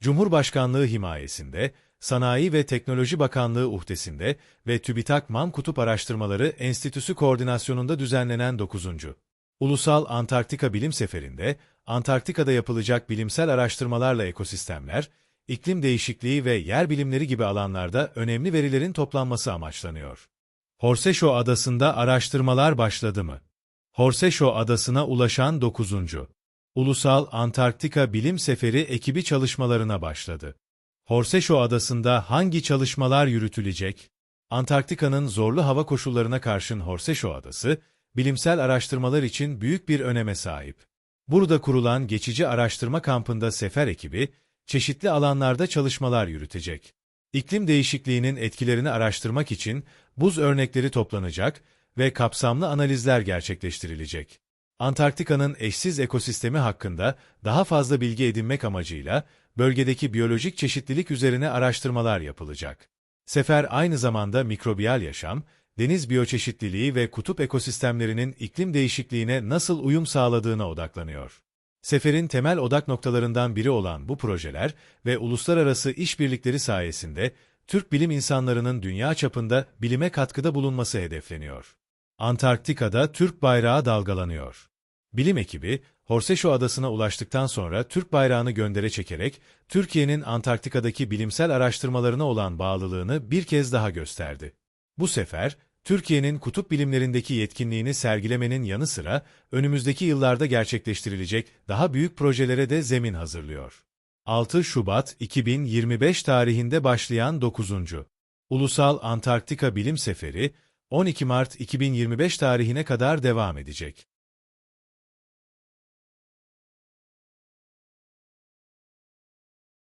Cumhurbaşkanlığı himayesinde, Sanayi ve Teknoloji Bakanlığı uhdesinde ve TÜBİTAK MAM Kutup Araştırmaları Enstitüsü koordinasyonunda düzenlenen 9. Ulusal Antarktika Bilim Seferi'nde, Antarktika'da yapılacak bilimsel araştırmalarla ekosistemler, iklim değişikliği ve yer bilimleri gibi alanlarda önemli verilerin toplanması amaçlanıyor. Horseshoe Adası'nda araştırmalar başladı mı? Horseshoe Adası'na ulaşan 9. Ulusal Antarktika Bilim Seferi ekibi çalışmalarına başladı. Horseshoe Adası'nda hangi çalışmalar yürütülecek? Antarktika'nın zorlu hava koşullarına karşın Horseshoe Adası, bilimsel araştırmalar için büyük bir öneme sahip. Burada kurulan geçici araştırma kampında sefer ekibi, çeşitli alanlarda çalışmalar yürütecek. İklim değişikliğinin etkilerini araştırmak için buz örnekleri toplanacak ve kapsamlı analizler gerçekleştirilecek. Antarktika'nın eşsiz ekosistemi hakkında daha fazla bilgi edinmek amacıyla bölgedeki biyolojik çeşitlilik üzerine araştırmalar yapılacak. Sefer aynı zamanda mikrobiyal yaşam, deniz biyoçeşitliliği ve kutup ekosistemlerinin iklim değişikliğine nasıl uyum sağladığına odaklanıyor. Seferin temel odak noktalarından biri olan bu projeler ve uluslararası işbirlikleri sayesinde Türk bilim insanlarının dünya çapında bilime katkıda bulunması hedefleniyor. Antarktika'da Türk bayrağı dalgalanıyor. Bilim ekibi, Horseshoe Adası'na ulaştıktan sonra Türk bayrağını göndere çekerek, Türkiye'nin Antarktika'daki bilimsel araştırmalarına olan bağlılığını bir kez daha gösterdi. Bu sefer, Türkiye'nin kutup bilimlerindeki yetkinliğini sergilemenin yanı sıra, önümüzdeki yıllarda gerçekleştirilecek daha büyük projelere de zemin hazırlıyor. 6 Şubat 2025 tarihinde başlayan 9. Ulusal Antarktika Bilim Seferi, 12 Mart 2025 tarihine kadar devam edecek.